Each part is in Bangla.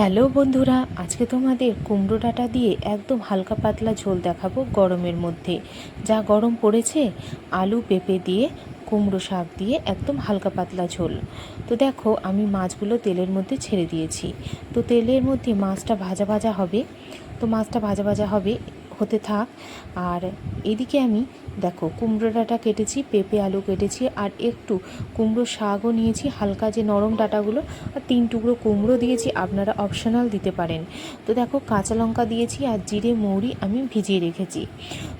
হ্যালো বন্ধুরা, আজকে তোমাদের কুমড়ো ডাঁটা দিয়ে একদম হালকা পাতলা ঝোল দেখাবো গরমের মধ্যে। যা গরম পড়েছে, আলু পেঁপে দিয়ে, কুমড়ো শাক দিয়ে একদম হালকা পাতলা ঝোল। তো দেখো, আমি মাছগুলো তেলের মধ্যে ছেড়ে দিয়েছি। তো তেলের মধ্যে মাছটা ভাজা ভাজা হবে। তো মাছটা ভাজা ভাজা হবে হতে থাক। আর এদিকে আমি, দেখো কুমড়ো ডাঁটা কেটেছি, পেঁপে, আলু কেটেছি, আর একটু কুমড়ো শাকও নিয়েছি, হালকা যে নরম ডাঁটাগুলো, আর তিন টুকরো কুমড়ো দিয়েছি, আপনারা অপশনাল দিতে পারেন। তো দেখো, কাঁচা লঙ্কা দিয়েছি, আর জিরে, মৌরি আমি ভিজিয়ে রেখেছি।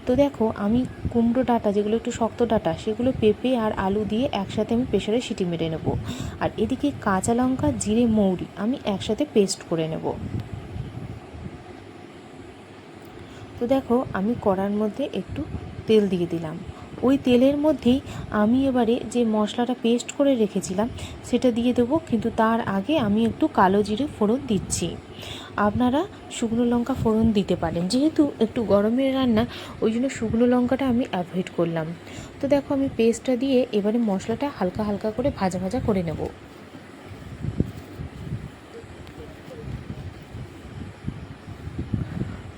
তো দেখো, আমি কুমড়ো ডাঁটা, যেগুলো একটু শক্ত ডাঁটা, সেগুলো পেঁপে আর আলু দিয়ে একসাথে আমি প্রেশারে সিটি মেরে নেব। আর এদিকে কাঁচা লঙ্কা, জিরে, মৌরি আমি একসাথে পেস্ট করে নেব। তো দেখো, আমি কড়ার মধ্যে একটু তেল দিয়ে দিলাম। ওই তেলের মধ্যেই আমি এবারে যে মশলাটা পেস্ট করে রেখেছিলাম, সেটা দিয়ে দেবো, কিন্তু তার আগে আমি একটু কালো জিরে ফোড়ন দিচ্ছি। আপনারা শুকনো লঙ্কা ফোড়ন দিতে পারেন, যেহেতু একটু গরমের রান্না, ওই জন্য শুকনো লঙ্কাটা আমি অ্যাভয়েড করলাম। তো দেখো, আমি পেস্টটা দিয়ে এবারে মশলাটা হালকা হালকা করে ভাজা ভাজা করে নেব।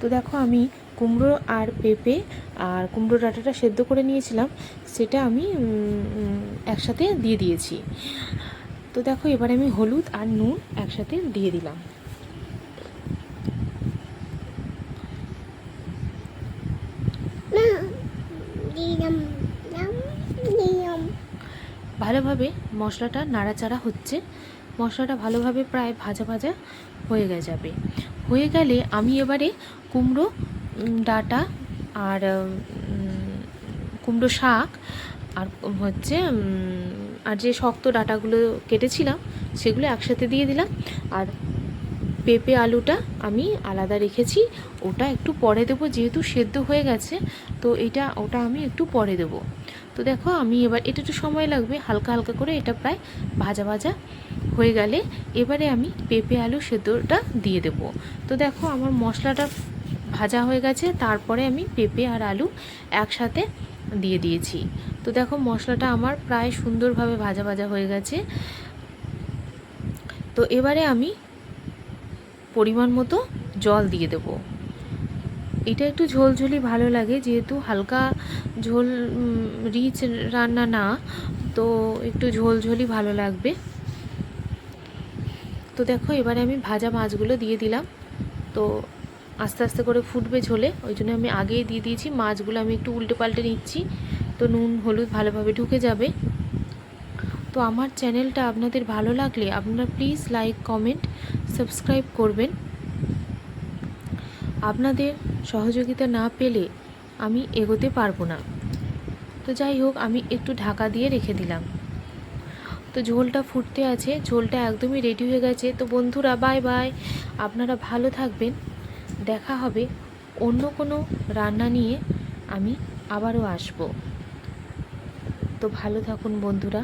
তো দেখো, আমি কুমড়ো আর পেঁপে আর কুমড়ো ডাঁটাটা সেদ্ধ করে নিয়েছিলাম, সেটা আমি একসাথে দিয়ে দিয়েছি। তো দেখো, এবার আমি হলুদ আর নুন একসাথে দিয়ে দিলাম। ভালোভাবে মশলাটা নাড়াচাড়া হচ্ছে। মশলাটা ভালোভাবে প্রায় ভাজা ভাজা হয়ে যাবে হয়ে গেলে আমি এবারে কুমড়ো ডাঁটা আর কুমড়ো শাক আর হচ্ছে আর যে শক্ত ডাটাগুলো কেটেছিলাম সেগুলো একসাথে দিয়ে দিলাম। আর পেঁপে আলুটা আমি আলাদা রেখেছি, ওটা একটু পরে দেবো যেহেতু সেদ্ধ হয়ে গেছে, তো এটা, ওটা আমি একটু পরে দেবো। তো দেখো, আমি এবার, এটা একটু সময় লাগবে, হালকা হালকা করে এটা প্রায় ভাজা ভাজা হয়ে গেলে এবারে আমি পেঁপে আলু সেদ্ধটা দিয়ে দেবো। তো দেখো, আমার মশলাটা ভাজা হয়ে গেছে, তারপরে আমি পেঁপে আর আলু একসাথে দিয়ে দিয়েছি। তো দেখো, মশলাটা আমার প্রায় সুন্দরভাবে ভাজা ভাজা হয়ে গেছে। তো এবারে আমি পরিমাণ মতো জল দিয়ে দেব। এটা একটু ঝোলঝোলি ভালো লাগে, যেহেতু হালকা ঝোল রিচ রান্না না, তো একটু ঝোলঝোলি ভালো লাগবে। তো দেখো, এবারে আমি ভাজা মাছগুলো দিয়ে দিলাম। তো আস্তে আস্তে করে ফুটবে ঝোলে, ওই জন্য আমি আগেই দিয়ে দিয়েছি। মাছগুলো আমি একটু উল্টে পাল্টে নিচ্ছি, তো নুন হলুদ ভালোভাবে ঢুকে যাবে। তো আমার চ্যানেলটা আপনাদের ভালো লাগলে আপনারা প্লিজ লাইক, কমেন্ট, সাবস্ক্রাইব করবেন। আপনাদের সহযোগিতা না পেলে আমি এগোতে পারব না। তো যাই হোক, আমি একটু ঢাকা দিয়ে রেখে দিলাম। তো ঝোলটা ফুটতে আছে, ঝোলটা একদমই রেডি হয়ে গেছে। তো বন্ধুরা বাই বাই আপনারা ভালো থাকবেন। দেখা হবে অন্য কোনো রান্না নিয়ে আমি আবারও আসব। তো ভালো থাকুন বন্ধুরা।